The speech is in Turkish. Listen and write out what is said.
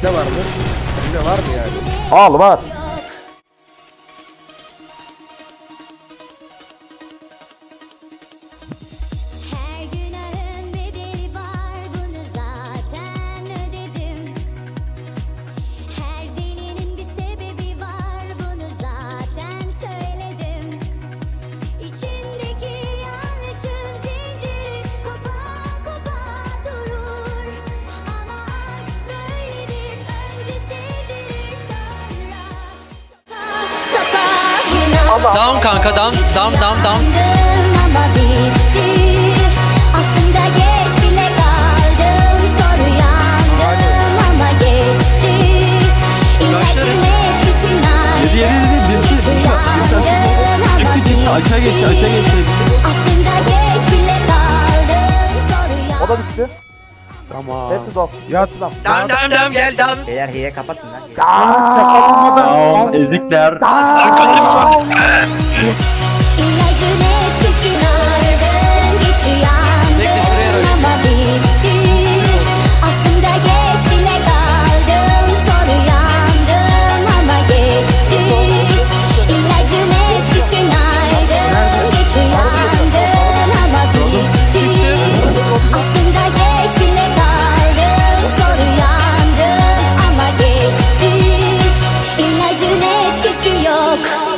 Sizde var mı? Sizde var mı yani? Al var. Günah Down kanka down down down down. Yedi yedi yedi. Bir şey uyandım ama Çıktı çıktı. Aşağı geçti aşağı geçti. Aslında geç bile kaldım Soru O da düştü. Tamam. Hepsi dop. Yat. Down down down gel down. Beyler hile kapatın lan. Tamam ezikler. İlacın etkisinden yok